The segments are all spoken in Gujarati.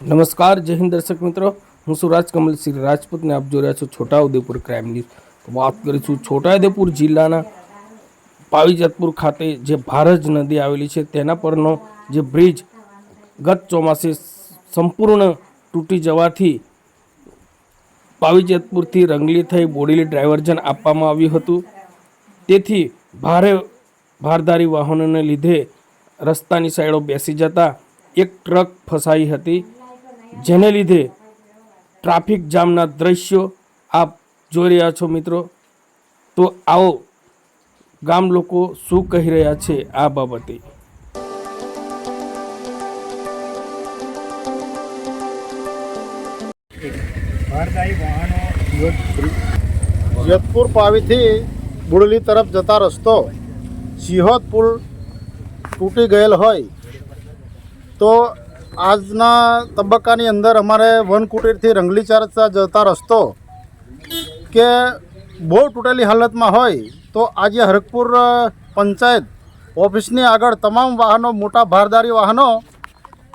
નમસ્કાર, જય હિન્દ દર્શક મિત્રો. હું સુરાજ કમલસિંહ રાજપૂતને આપ જોઈ રહ્યા છો છોટાઉદેપુર ક્રાઇમ ન્યૂઝ તો વાત કરીશું છોટાઉદેપુર જિલ્લાના પાવીજતપુર ખાતે જે ભારજ નદી આવેલી છે, તેના પરનો જે બ્રિજ ગત ચોમાસે સંપૂર્ણ તૂટી જવાથી પાવીજતપુરથી રંગલી થઈ બોડેલી ડ્રાઇવર્જન આપવામાં આવ્યું હતું. તેથી ભારે ભારદારી વાહનોને લીધે રસ્તાની સાઈડો બેસી જતા એક ટ્રક ફસાઈ હતી. જેને લીધે ટ્રાફિક જામના દ્રશ્યો આપ જોઈ રહ્યા છો મિત્રો. તો આવો ગામ લોકો શું કહી રહ્યા છે આ બાબતે? જેતપુર પાવીથી બુડલી તરફ જતા રસ્તો સિહોદ પુલ તૂટી ગયેલ હોય તો આજના તબક્કાની અંદર અમારે વનકુટીરથી રંગલી ચાર જતા રસ્તો કે બહુ તૂટેલી હાલતમાં હોય તો આજે હરકપુર પંચાયત ઓફિસની આગળ તમામ વાહનો, મોટા ભારદારી વાહનો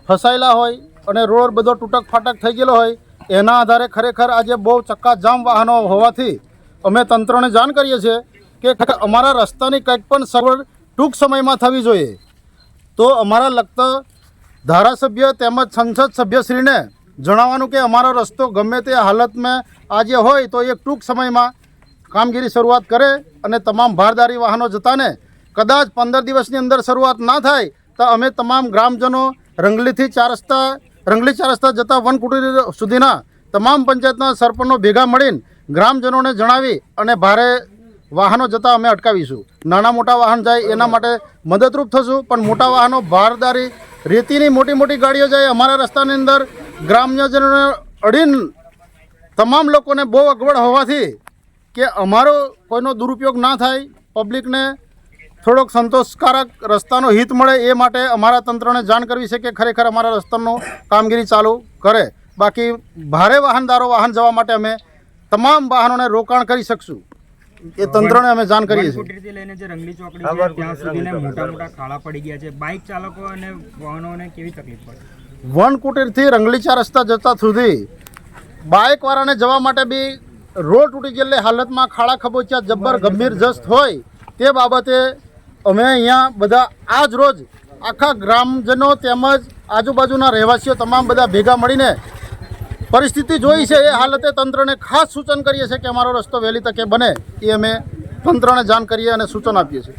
ફસાયેલા હોય અને રોડ બધો તૂટક ફાટક થઈ ગયેલો હોય, એના આધારે ખરેખર આજે બહુ ચક્કાજામ વાહનો હોવાથી અમે તંત્રને જાણ કરીએ છીએ કે અમારા રસ્તાની કંઈક પણ સગવડ ટૂંક સમયમાં થવી જોઈએ. તો અમારા લગતા ધારાસભ્ય તેમજ સંસદ સભ્યશ્રીને જણાવવાનું કે અમારો રસ્તો ગમે તે હાલતમાં આજે હોય તો એક ટૂંક સમયમાં કામગીરી શરૂઆત કરે અને તમામ ભારદારી વાહનો જતાને કદાચ પંદર દિવસની અંદર શરૂઆત ના થાય તો અમે તમામ ગ્રામજનો રંગલીથી ચાર રસ્તા, રંગલી ચાર રસ્તા જતા વન કુટીર સુધીના તમામ પંચાયતના સરપંચો ભેગા મળીને ગ્રામજનોને જણાવી અને ભારે વાહનો જતા અમે અટકાવીશું. નાના મોટા વાહન જાય એના માટે મદદરૂપ થશું, પણ મોટા વાહનો ભારદારી રેતીની મોટી મોટી ગાડીઓ જાય અમારા રસ્તાની અંદર. ગ્રામ્યજનોને અડીન તમામ લોકોને બહુ અગવડ હોવાથી કે અમારો કોઈનો દુરુપયોગ ના થાય, પબ્લિકને થોડોક સંતોષકારક રસ્તાનો હિત મળે એ માટે અમારા તંત્રને જાણ કરવી છે કે ખરેખર અમારા રસ્તાનો કામગીરી ચાલુ કરે. બાકી ભારે વાહનદારો વાહન જવા માટે અમે તમામ વાહનોને રોકાણ કરી શકશું. એ તંત્રને અમે જાણ કરીએ છીએ. વનકુટીરથી લઈને જે રંગલી ચોકડી છે ત્યાં સુધીને મોટા મોટા ખાડા પડી ગયા છે. બાઇક ચાલકો અને વાહનોને કેવી તકલીફ પડે? વન કુટીરથી રંગલીચા રસ્તા જતા સુધી બાઇકવાળાને જવા માટે બી રોડ તૂટી ગયેલી હાલતમાં ખાડા ખબોચિયા જબ્બર ગંભીર જસ્ત હોય તે બાબતે અમે અહીંયા બધા આજ રોજ આખા ગ્રામજનો તેમજ આજુબાજુના રહેવાસીઓ તમામ બધા ભેગા મળીને પરિસ્થિતિ જોઈ છે એ હાલતે તંત્રને ખાસ સૂચન કરીએ છીએ કે અમારો રસ્તો વહેલી તકે બને એ અમે તંત્રને જાણ કરીએ અને સૂચન આપીએ છીએ.